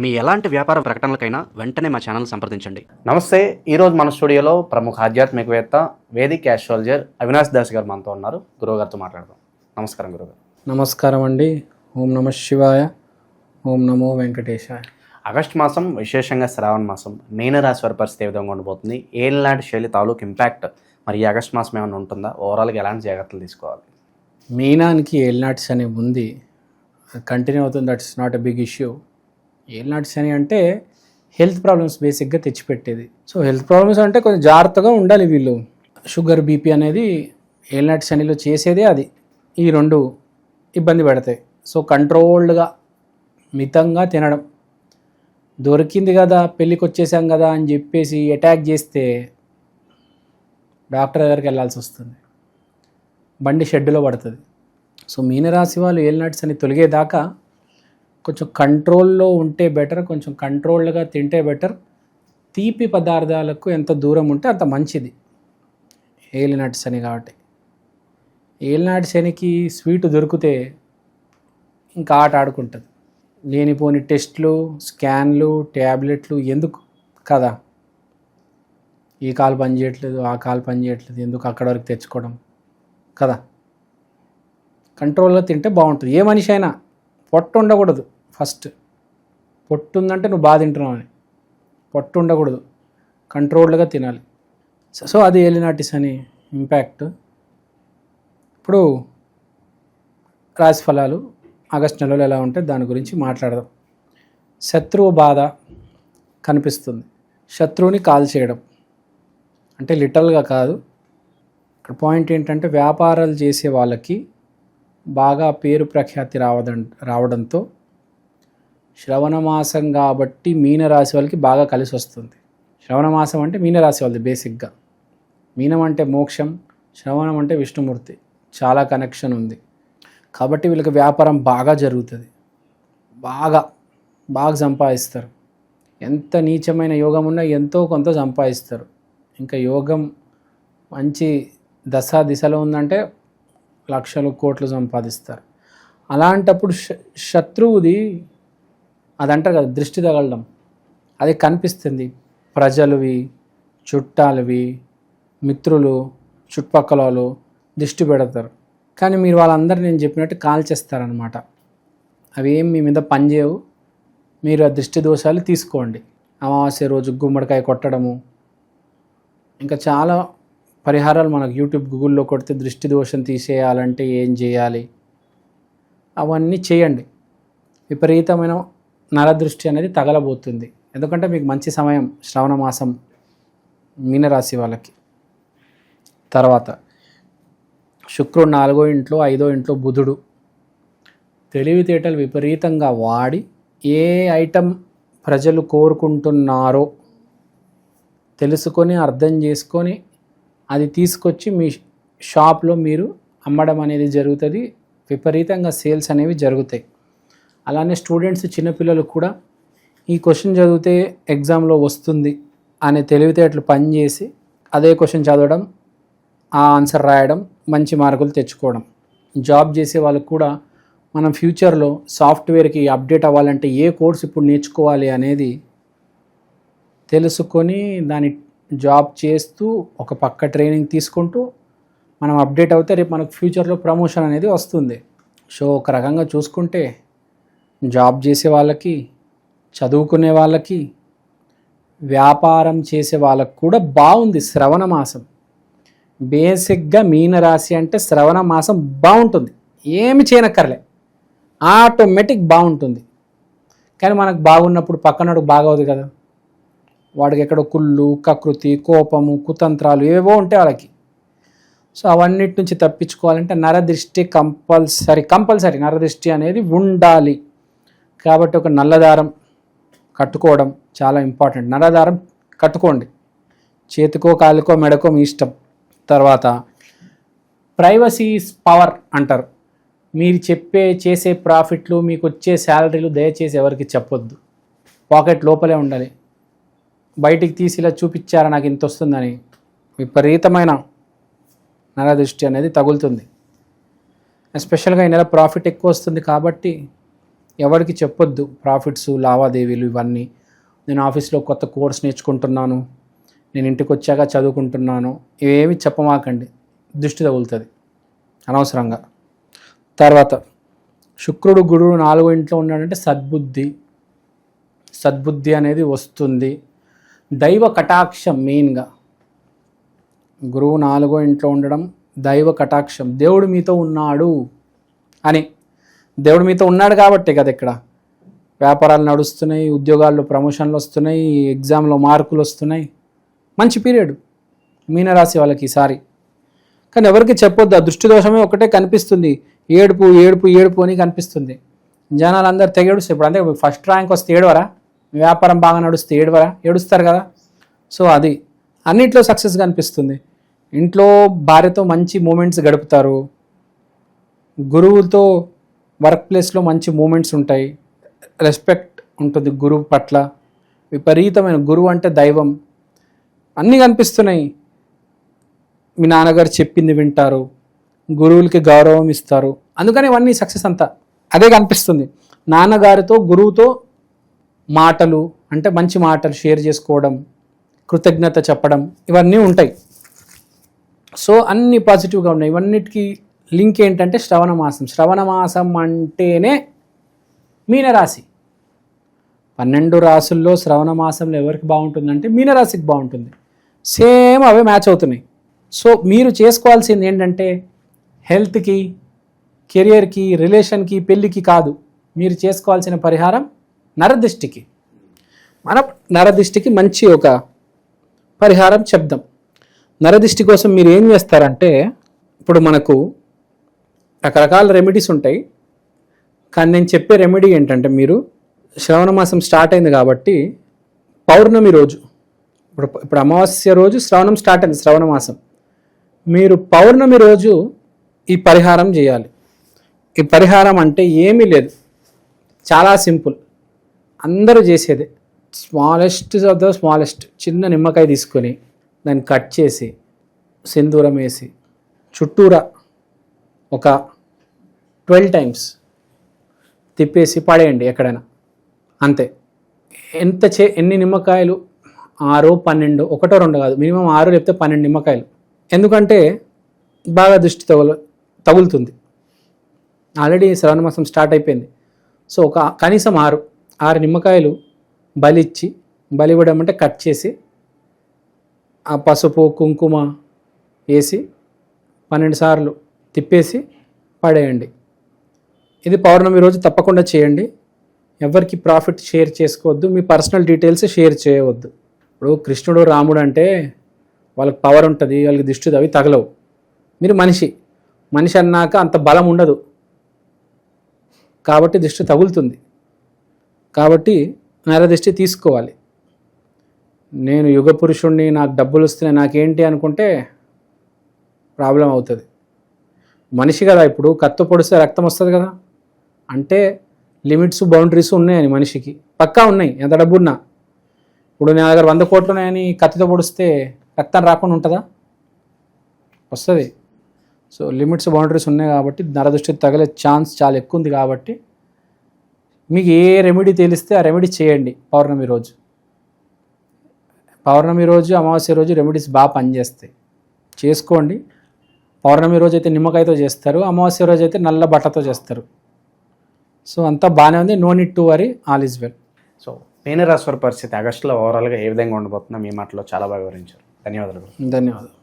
మీ ఎలాంటి వ్యాపార ప్రకటనలకైనా వెంటనే మా ఛానల్ సంప్రదించండి. నమస్తే ఈరోజు మన స్టూడియోలో ప్రముఖ ఆధ్యాత్మికవేత్త వేదిక్ ఆస్ట్రాలజర్ అవినాష్ దాస్ గారు మనతో ఉన్నారు. గురువు గారితో మాట్లాడదాం. నమస్కారం గురుగారు నమస్కారం అండి. ఓం నమ శివాయ. ఓం నమో వెంకటేశాయ. ఆగస్ట్ మాసం విశేషంగా శ్రావణ మాసం మీనరాశి వారి పరిస్థితి ఏ విధంగా ఉండబోతుంది ఏలాంటి శైలి తాలూకు ఇంపాక్ట్ మరి ఈ ఆగస్ట్ మాసం ఏమైనా ఉంటుందా ఓవరాల్గా ఎలాంటి జాగ్రత్తలు తీసుకోవాలి? మీనానికి ఏల్నాటి శని ఉంది కంటిన్యూ అవుతుంది that's not a big issue ఏల్నాటి శని అంటే హెల్త్ ప్రాబ్లమ్స్ బేసిక్గా తెచ్చిపెట్టేది. సో హెల్త్ ప్రాబ్లమ్స్ అంటే కొంచెం జాగ్రత్తగా ఉండాలి వీళ్ళు. షుగర్ బీపీ అనేది ఏలినాటి శనిలో చేసేదే అది. ఈ రెండు ఇబ్బంది పెడతాయి. సో కంట్రోల్డ్గా మితంగా తినడం. దొరికింది కదా పెళ్ళికి వచ్చేసాం కదా అని చెప్పేసి అటాక్ చేస్తే డాక్టర్ దగ్గరికి వెళ్ళాల్సి వస్తుంది. బండి షెడ్డులో పడుతుంది. సో మీనరాశి వాళ్ళు ఏలినాటి అని తొలిగేదాకా కొంచెం కంట్రోల్లో ఉంటే బెటర్ కొంచెం కంట్రోల్డ్గా తింటే బెటర్. తీపి పదార్థాలకు ఎంత దూరం ఉంటే అంత మంచిది. ఏలినాటి అని కాబట్టి. ఏలినాటి శనికి స్వీట్ దొరికితే ఇంకా ఆట ఆడుకుంటుంది. లేనిపోని టెస్ట్లు స్కాన్లు ట్యాబ్లెట్లు ఎందుకు? కదా. ఈ కాలు పనిచేయట్లేదు ఆ కాలు పనిచేయట్లేదు ఎందుకు అక్కడ వరకు తెచ్చుకోవడం? కదా. కంట్రోల్గా తింటే బాగుంటుంది. ఏ మనిషి అయినా పొట్టు ఉండకూడదు ఫస్ట్. పొట్టు ఉందంటే నువ్వు బాగా తింటున్నావు అని. పొట్టు ఉండకూడదు. కంట్రోల్డ్గా తినాలి. సో- అది ఏలినాటిస్ అని ఇంపాక్ట్. ఇప్పుడు రాశి ఫలాలు ఆగస్ట్ నెలలో ఎలా ఉంటే దాని గురించి మాట్లాడదాం. శత్రువు బాధ కనిపిస్తుంది. శత్రువుని కాల్ చేయడం. అంటే లిటల్గా కాదు. ఇక్కడ పాయింట్ ఏంటంటే వ్యాపారాలు చేసే వాళ్ళకి బాగా పేరు ప్రఖ్యాతి రావడం రావడంతో శ్రవణమాసం కాబట్టి మీనరాశి వాళ్ళకి బాగా కలిసి వస్తుంది. శ్రవణమాసం అంటే మీనరాశి వాళ్ళది బేసిక్గా. మీనం అంటే మోక్షం శ్రవణం అంటే విష్ణుమూర్తి. చాలా కనెక్షన్ ఉంది. కాబట్టి వీళ్ళకి వ్యాపారం బాగా జరుగుతుంది. బాగా బాగా సంపాదిస్తారు. ఎంత నీచమైన యోగం ఉన్నా ఎంతో కొంత సంపాదిస్తారు. ఇంకా యోగం మంచి దశ దిశలో ఉందంటే లక్షలు కోట్లు సంపాదిస్తారు. అలాంటప్పుడు శ శత్రువుది అదంటారు కదా దృష్టి తగలడం. అది కనిపిస్తుంది. ప్రజలవి చుట్టాలవి మిత్రులు చుట్టుపక్కల వాళ్ళు దిష్టి పెడతారు. కానీ మీరు వాళ్ళందరూ నేను చెప్పినట్టు కాల్చేస్తారనమాట అవి ఏం మీ మీద పనిచేయవు మీరు ఆ దృష్టి దోషాలు తీసుకోండి. అమావాస్య రోజు గుమ్మడికాయ కొట్టడము. ఇంకా చాలా పరిహారాలు మనకు యూట్యూబ్ గూగుల్లో కొడితే దృష్టి దోషం తీసేయాలంటే ఏం చేయాలి? అవన్నీ చేయండి. విపరీతమైన నరదృష్టి అనేది తగలబోతుంది. ఎందుకంటే మీకు మంచి సమయం శ్రవణ మాసం మీనరాశి వాళ్ళకి. తర్వాత శుక్రుడు నాలుగో ఇంట్లో ఐదో ఇంట్లో బుధుడు. తెలివితేటలు విపరీతంగా వాడి ఏ ఐటెం ప్రజలు కోరుకుంటున్నారో తెలుసుకొని అర్థం చేసుకొని అది తీసుకొచ్చి మీ షాప్లో మీరు అమ్మడం అనేది జరుగుతుంది. విపరీతంగా సేల్స్ అనేవి జరుగుతాయి. అలానే స్టూడెంట్స్ చిన్నపిల్లలు కూడా ఈ క్వశ్చన్ చదివితే ఎగ్జామ్లో వస్తుంది అనే తెలివితేటలు పనిచేసి అదే క్వశ్చన్ చదవడం ఆ ఆన్సర్ రాయడం మంచి మార్కులు తెచ్చుకోవడం. జాబ్ చేసే వాళ్ళకు కూడా మనం ఫ్యూచర్లో సాఫ్ట్వేర్కి అప్డేట్ అవ్వాలంటే ఏ కోర్స్ ఇప్పుడు నేర్చుకోవాలి అనేది తెలుసుకొని దాని జాబ్ చేస్తూ ఒక పక్క ట్రైనింగ్ తీసుకుంటూ మనం అప్డేట్ అవుతే రేపు మనకు ఫ్యూచర్లో ప్రమోషన్ అనేది వస్తుంది. సో ఒక రకంగా చూసుకుంటే జాబ్ చేసే వాళ్ళకి చదువుకునే వాళ్ళకి వ్యాపారం చేసే వాళ్ళకు కూడా బాగుంది శ్రవణ మాసం. బేసిక్గా మీనరాశి అంటే శ్రవణ మాసం బాగుంటుంది. ఏమి చేయనక్కర్లే. ఆటోమేటిక్ బాగుంటుంది. కానీ మనకు బాగున్నప్పుడు పక్కనోడు బాగోదు కదా. వాడికి ఎక్కడో కుళ్ళు కకృతి కోపము కుతంత్రాలు ఏవో ఉంటాయి వాళ్ళకి సో అవన్నిటి నుంచి తప్పించుకోవాలంటే నరదృష్టి కంపల్సరీ కంపల్సరీ నరదృష్టి అనేది ఉండాలి. కాబట్టి ఒక నల్లదారం కట్టుకోవడం చాలా ఇంపార్టెంట్. నల్లదారం కట్టుకోండి. చేతికో కాలుకో మెడకో మీ ఇష్టం. తర్వాత ప్రైవసీ పవర్ అంటారు. మీరు చెప్పే చేసే ప్రాఫిట్లు మీకు వచ్చే శాలరీలు దయచేసి ఎవరికి చెప్పొద్దు. పాకెట్ లోపలే ఉండాలి. బయటికి తీసి ఇలా చూపించారా నాకు ఇంత వస్తుందని? విపరీతమైన నరదృష్టి అనేది తగులుతుంది. ఎస్పెషల్గా ఈ నెల ప్రాఫిట్ ఎక్కువ వస్తుంది కాబట్టి ఎవరికి చెప్పొద్దు. ప్రాఫిట్స్ లావాదేవీలు ఇవన్నీ. నేను ఆఫీస్లో కొత్త కోర్స్ నేర్చుకుంటున్నాను. నేను ఇంటికి వచ్చాక చదువుకుంటున్నాను. ఇవేమి చెప్పమాకండి. దృష్టి తగులుతుంది. అనవసరంగా. తర్వాత శుక్రుడు గురువు నాలుగో ఇంట్లో ఉన్నాడంటే సద్బుద్ధి. సద్బుద్ధి అనేది వస్తుంది. దైవ కటాక్షం మెయిన్గా. గురువు నాలుగో ఇంట్లో ఉండడం దైవ కటాక్షం. దేవుడు మీతో ఉన్నాడు అని. దేవుడు మీతో ఉన్నాడు కాబట్టే కదా ఇక్కడ. వ్యాపారాలు నడుస్తున్నాయి ఉద్యోగాల్లో ప్రమోషన్లు వస్తున్నాయి ఎగ్జామ్లో మార్కులు వస్తున్నాయి. మంచి పీరియడ్. మీనరాశి వాళ్ళకి ఈసారి. కానీ ఎవరికి చెప్పొద్దు ఆ దృష్టి దోషమే ఒకటే కనిపిస్తుంది. ఏడుపు ఏడుపు ఏడుపు అని కనిపిస్తుంది. జనాలు అందరు తెగ ఇప్పుడు అంటే ఫస్ట్ ర్యాంక్ వస్తే ఏడవరా? వ్యాపారం బాగా నడుస్తే ఏడవరా? ఏడుస్తారు కదా. సో అది అన్నిట్లో సక్సెస్ కనిపిస్తుంది ఇంట్లో భార్యతో మంచి మూమెంట్స్ గడుపుతారు. గురువుతో వర్క్ ప్లేస్లో మంచి మూమెంట్స్ ఉంటాయి. రెస్పెక్ట్ ఉంటుంది గురువు పట్ల. విపరీతమైన గురువు అంటే దైవం. అన్నీ కనిపిస్తున్నాయి. మీ నాన్నగారు చెప్పింది వింటారు. గురువులకి గౌరవం ఇస్తారు. అందుకని ఇవన్నీ సక్సెస్ అంతా. అదే కనిపిస్తుంది. నాన్నగారితో గురువుతో మాటలు అంటే మంచి మాటలు షేర్ చేసుకోవడం కృతజ్ఞత చెప్పడం ఇవన్నీ ఉంటాయి. సో అన్ని పాజిటివ్గా ఉన్నాయి. ఇవన్నిటికీ లింక్ ఏంటంటే శ్రవణ మాసం. శ్రవణ మాసం అంటేనే మీనరాశి. పన్నెండు రాసుల్లో శ్రవణ మాసంలో ఎవరికి బాగుంటుందంటే మీనరాశికి బాగుంటుంది. సేమ్ అవే మ్యాచ్ అవుతున్నాయి. సో మీరు చేసుకోవాల్సింది ఏంటంటే హెల్త్కి కెరియర్కి రిలేషన్కి పెళ్ళికి కాదు. మీరు చేసుకోవాల్సిన పరిహారం నరదిష్టికి. మన నరదిష్టికి మంచి ఒక పరిహారం చెప్దాం. నరదిష్టి కోసం మీరు ఏం చేస్తారంటే ఇప్పుడు మనకు రకరకాల రెమెడీస్ ఉంటాయి. కానీ నేను చెప్పే రెమెడీ ఏంటంటే మీరు శ్రవణ మాసం స్టార్ట్ అయింది కాబట్టి పౌర్ణమి రోజు ఇప్పుడు ఇప్పుడు అమావాస్య రోజు శ్రవణం స్టార్ట్ అయింది శ్రవణ మాసం. మీరు పౌర్ణమి రోజు ఈ పరిహారం చేయాలి. ఈ పరిహారం అంటే ఏమీ లేదు. చాలా సింపుల్. అందరూ చేసేదే. Smallest of the smallest. చిన్న నిమ్మకాయ తీసుకొని దాన్ని కట్ చేసి సింధూరం వేసి చుట్టూరా ఒక ట్వెల్వ్ టైమ్స్ తిప్పేసి పడేయండి ఎక్కడైనా. అంతే. ఎంత చే ఎన్ని నిమ్మకాయలు? ఆరు పన్నెండు ఒకటో రెండు కాదు. మినిమం ఆరు లేకపోతే పన్నెండు నిమ్మకాయలు. ఎందుకంటే బాగా దృష్టి తగులు తగులుతుంది. ఆల్రెడీ శ్రవణ మాసం స్టార్ట్ అయిపోయింది. సో ఒక కనీసం ఆరు ఆరు నిమ్మకాయలు బలిచ్చి బలి ఇవ్వడం అంటే కట్ చేసి ఆ పసుపు కుంకుమ వేసి పన్నెండు సార్లు తిప్పేసి పడేయండి. ఇది పౌర్ణమి రోజు తప్పకుండా చేయండి. ఎవరికి ప్రాఫిట్ షేర్ చేసుకోవద్దు మీ పర్సనల్ డీటెయిల్స్ షేర్ చేయవద్దు. ఇప్పుడు కృష్ణుడు రాముడు అంటే వాళ్ళకి పవర్ ఉంటుంది వాళ్ళకి దిష్టి అవి తగలవు. మీరు మనిషి మనిషి అన్నాక అంత బలం ఉండదు. కాబట్టి దిష్టి తగులుతుంది. కాబట్టి నర తీసుకోవాలి. నేను యుగ పురుషుణ్ణి నాకు డబ్బులు వస్తున్నాయి నాకేంటి అనుకుంటే ప్రాబ్లం అవుతుంది. మనిషి కదా ఇప్పుడు కత్తు పొడిస్తే రక్తం వస్తుంది కదా. అంటే లిమిట్స్ బౌండరీస్ ఉన్నాయని మనిషికి. పక్కా ఉన్నాయి ఎంత డబ్బు ఉన్నా ఇప్పుడు నా దగ్గర వంద కోట్లు ఉన్నాయని కత్తితో పొడిస్తే రక్తం రాకుండా ఉంటుందా? వస్తుంది. సో లిమిట్స్ బౌండరీస్ ఉన్నాయి కాబట్టి నరదృష్టి తగిలే ఛాన్స్ చాలా ఎక్కువ ఉంది కాబట్టి మీకు ఏ రెమెడీ తెలిస్తే ఆ రెమెడీ చేయండి పౌర్ణమి రోజు. పౌర్ణమి రోజు అమావాస్య రోజు రెమెడీస్ బాగా పనిచేస్తాయి. చేసుకోండి. పౌర్ణమి రోజు అయితే నిమ్మకాయతో చేస్తారు అమావాస్య రోజు అయితే నల్ల బట్టతో చేస్తారు. సో అంతా బాగానే ఉంది. No need to worry all is well so మీనరాశి వారి పరిస్థితి ఆగస్టులో ఓవరాల్గా ఏ విధంగా ఉండబోతుందో మీ మాటలో చాలా బాగా వివరించారు. ధన్యవాదాలు. ధన్యవాదాలు.